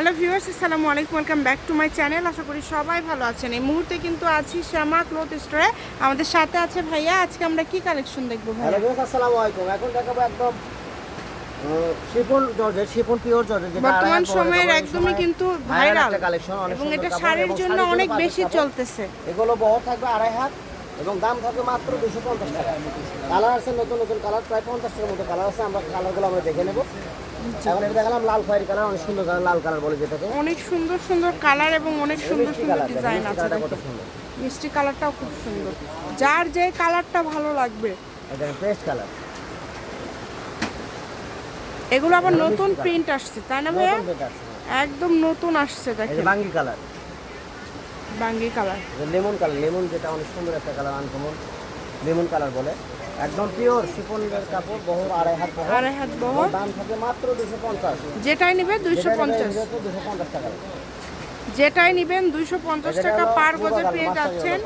Hello viewers আসসালামু আলাইকুম welcome back to my channel. আশা করি সবাই ভালো আছেন। এই মুহূর্তে কিন্তু আছি শ্যামা ক্লথ স্টোরে। আমাদের সাথে আছে ভাইয়া আজকে আমরা কি কালেকশন দেখব ভাইয়া? ভিউয়ার্স আসসালামু আলাইকুম। এখন দেখাবো একদম chiffon georgette chiffon pure georgette বর্তমান সময়ের একদমই কিন্তু ভাইরাল অনেক এবং এটা শাড়ির জন্য অনেক বেশি চলতেছে। এগুলো বহর থাকবে আড়াই হাত এবং দাম থাকবে মাত্র দুশো পঞ্চাশ টাকা। কালার আছে নতুন নতুন কালার প্রায় পঞ্চাশটার মতো কালার আছে। আমরা কালারগুলো আমরা দেখে নেব। এখন এটা দেখালাম লাল খয়েরি কালার অনেক সুন্দর কালার লাল কালার বলে যেটাকে। অনেক সুন্দর সুন্দর কালার এবং অনেক সুন্দর সুন্দর ডিজাইন আছে মিষ্টি কালারটাও খুব সুন্দর। যার যে কালারটা ভালো লাগবে। এটা পেস্ট কালার। এগুলো আবার নতুন প্রিন্ট আসছে তাই না ভাইয়া? আছে একদম নতুন আসছে দেখেন। বাঙ্গি কালার। বাঙ্গি কালার। লেমন কালার লেমন যেটা অনেক সুন্দর একটা কালার আনকমন লেমন কালার বলে। একদম পিওর শিফনের কাপড় বহর আড়াই হাত বহর আড়াই হাত বহর দাম থাকে মাত্র দুশো পঞ্চাশ। যেটাই নিবে টাকা। যেটাই নিবেন দুইশো পঞ্চাশ টাকা পার গজে পেয়ে যাচ্ছেন।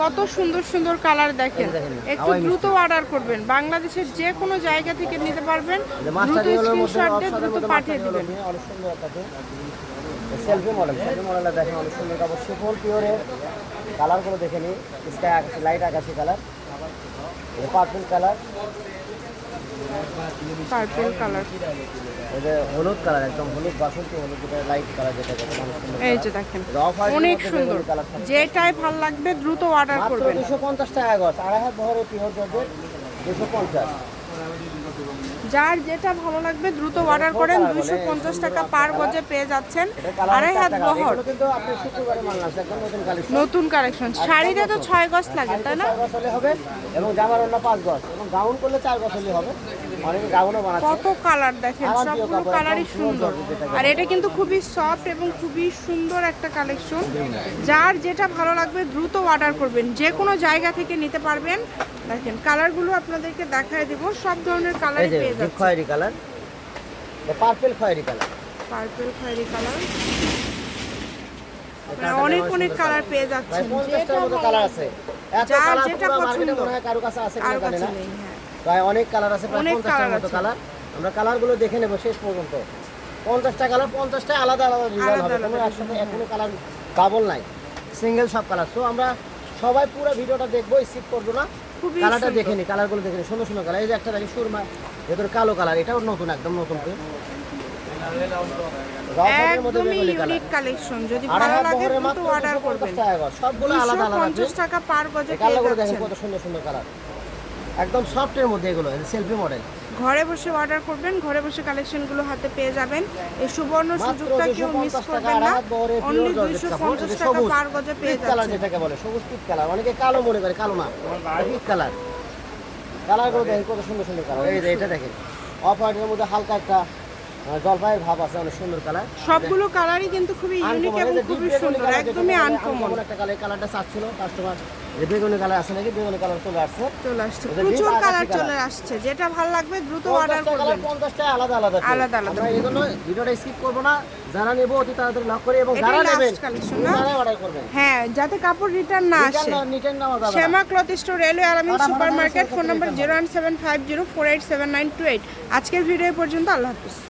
কত সুন্দর সুন্দর কালার দেখেন। একটু দ্রুত অর্ডার করবেন। বাংলাদেশের যে কোনো জায়গা থেকে নিতে পারবেন। দ্রুত স্ক্রিনশট দিয়ে পাঠিয়ে দিবেন। সেলফি মডেল সেলফি মডেলটা দেখেন অনেক সুন্দর কাপড়। শিফন পিওরের কালারগুলো দেখে নিই স্কাই লাইট আকাশি colour. Purple colour purple colour হলুদ কালার একদম হলুদ বাসন্তী হলুদ যেটা লাইট কালার যেটা দেখেন অনেক সুন্দর এই যে দেখেন অনেক। যেটাই ভালো লাগবে দ্রুত অর্ডার করবেন। দুশো পঞ্চাশ টাকা গছ আড়াই হাত পিওর জর্জেট পঞ্চাশ। যার যেটা ভালো লাগবে দ্রুত অর্ডার করেন। দুইশো পঞ্চাশ টাকা পার গজে পেয়ে যাচ্ছেন। আড়াই হাত বহর। নতুন কালেকশন শাড়িতে তো ছয় গজ লাগে, তাই না? এবং জামার অন্য পাঁচ গছ এবং গাউন করলে চার হলে হবে কত কালার দেখেন, সবগুলো কালারই সুন্দর। আর এটা কিন্তু খুবই সফট এবং খুবই সুন্দর একটা কালেকশন যার যেটা ভালো লাগবে দ্রুত অর্ডার করবেন। যে কোনো জায়গা থেকে নিতে পারবেন। দেখেন কালারগুলো আপনাদেরকে দেখায় দিব। সব ধরনের কালারই যে পেয়ে ডিপ যাচ্ছে খয়েরি কালার পার্পেল খয়েরি কালার পার্পল খয়েরি কালার অনেক অনেক কালার পেয়ে যাচ্ছেন। যেটা কালার আছে। এত কালার যেটা পছন্দ। হয় কারও কাছে আছে কিনা জানি না। হ্যাঁ। প্রায় অনেক কালার আছে প্রায় অনেক পঞ্চাশটার মতো আছে। কালার আমরা কালারগুলো দেখে নেব শেষ পর্যন্ত। পঞ্চাশটা কালার পঞ্চাশটা আলাদা আলাদা ডিজাইন আলাদা হবে। কোনো একসাথে এখনও কালার ডাবল নাই। সিঙ্গেল সব কালার তো আমরা সবাই পুরো ভিডিওটা দেখব স্কিপ করব না। কালারটা দেখেনি দেখে নি কালারগুলো দেখে নি। সুন্দর সুন্দর কালার এই যে একটা দেখি সুরমা ভেতর কালো কালার এটাও নতুন একদম নতুন মধ্যে একদমই ইউনিক কালেকশন যদি ভালো লাগে অর্ডার করবেন। সবগুলো আলাদা আলাদা পঞ্চাশ টাকা পার গজে পেয়ে যাচ্ছেন। কত সুন্দর সুন্দর কালার একদম সফটের মধ্যে এগুলো সেলফি মডেল ঘরে বসে অর্ডার করবেন ঘরে বসে কালেকশনগুলো হাতে পেয়ে যাবেন। এই সুবর্ণ সুযোগটা কেউ মিস করবেন না। অনলি পিওর দুইশো জর্জেট কাপড়। পঞ্চাশ এটা টাকা পার গজে পেয়ে যাবেন কালার যেটাকে বলে সবুজ পিট কালার অনেকে কালো মনে করে কালো না। পিট কালার কালারগুলো দেখেন কত সুন্দর সুন্দর কালার এই যে এটা দেখেন। অফ হোয়াইটের মধ্যে হালকা একটা জলপাইয়ের ভাব আছে অনেক সুন্দর কালার সবগুলো কালারই কিন্তু খুবই ইউনিক এবং খুবই সুন্দর একদমই আনকমন। একটা কালার কালারটা চাচ্ছিল কাস্টমার বেগুনি কালার আছে নাকি? বেগুনি কালার চলে আসছে। চলে আসছে। প্রচুর কালার চলে আসছে যেটা ভালো লাগবে দ্রুত অর্ডার করবেন। আলাদা আলাদা আলাদা আলাদা। আমরা এই জন্য ভিডিওটা স্কিপ করব না। যারা নেব অতি তাড়াতাড়ি লক করে এবং যারা নেবেন? তারাই অর্ডার করবেন। হ্যাঁ যাতে কাপড় রিটার্ন না আসে। Shyama cloth store railway Alamin ফাটাফাটি সুপার মার্কেট ফোন সাথে number zero one seven five zero four eight seven nine two eight আজকের ভিডিও পর্যন্ত আল্লাহ হাফিজ।